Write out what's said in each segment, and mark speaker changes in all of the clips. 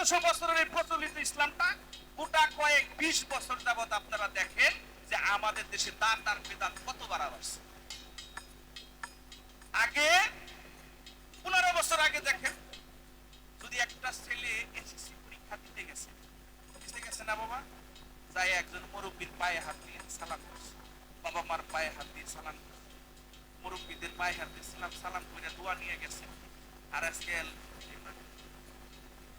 Speaker 1: চোদ্দশো বছরের এই প্রচলিত ইসলামটা গোটা কয়েক বিশ বছর যাবত আপনারা দেখেন যে আমাদের দেশে দান আর বেদাত কত বাড়া আগে পনেরো বছর আগে দেখেন যদি একটা ছেলে এসএসসি পরীক্ষা দিতে গেছে দিতে গেছে না বাবা? যাই একজন মুরব্বীর পায়ে হাত দিয়ে সালাম করছে। বাবা মার পায়ে হাত দিয়ে সালাম করছে। মুরব্বীদের পায়ে হাত দিয়ে সালাম সালাম করে দোয়া নিয়ে গেছে। আর আজকে হুম,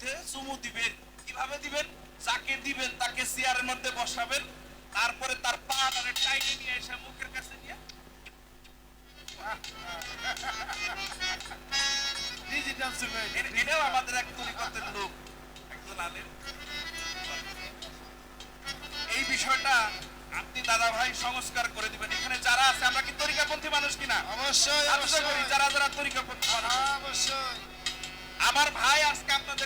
Speaker 1: মধ্যে চুমু দিবেন। কীভাবে দিবেন? যাকে দিবেন তাকে চেয়ারের মধ্যে বসাবেন। তারপরে তার পা টাইনে নিয়ে এসে মুখের কাছে নিয়ে
Speaker 2: ডিজিটাল
Speaker 1: এটাও আমাদের এক তরিকতের লোক একজন আলেম। এই বিষয়টা আপনি দাদা ভাই সংস্কার করে দিবেন। এখানে যারা আছে আমরা কি তরিকাপন্থী মানুষ কিনা?
Speaker 2: অবশ্যই অবশ্যই।
Speaker 1: যারা যারা তরিকাপন্থী মানুষ।
Speaker 2: অবশ্যই।
Speaker 1: আমার ভাই আজকে আপনাদেরকে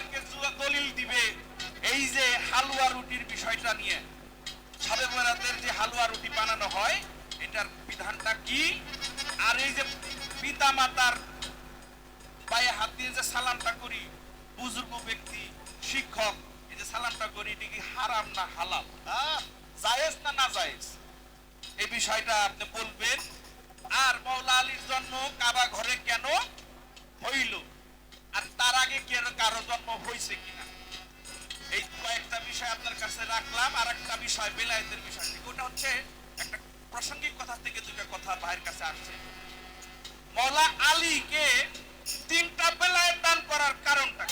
Speaker 1: নিয়ে সাবে বরাতের যে হালুয়া রুটি বানানো হয়, এটার বিধানটা কি? আর এই যে পিতা মাতার পায়ে হাত দিয়ে যে সালামটা করি, বুজুর্গ ব্যক্তি, শিক্ষক, এই যে সালামটা করি, এটা কি হারাম না জায়েজ না না জায়েজ? এই বিষয়টা আপনি বলবেন। আর মৌলা আলীর জন্ম কাবা ঘরে কেন হইল? আর তার আগে কে কারও জন্ম হয়েছে কিনা? এই কয়েকটা বিষয় আপনার কাছে রাখলাম আর একটা বিষয়, বেলায়েতের বিষয় ওটা হচ্ছে একটা প্রাসঙ্গিক কথা থেকে কথা ভাইয়ের কাছে আসছে। আলীকে তিনটা বেলায়েত দান করার কারণটা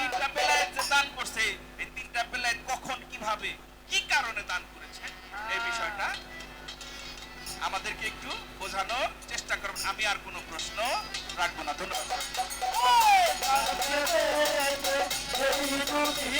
Speaker 1: তিনটা বেলায়েত যে দান করছে, এই তিনটা বেলায়েত কখন, কীভাবে, কি কারণে দান করেছে? এই বিষয়টা আমাদেরকে একটু বোঝানোর চেষ্টা করবেন। আমি আর কোনো প্রশ্ন রাখব না। ধন্যবাদ।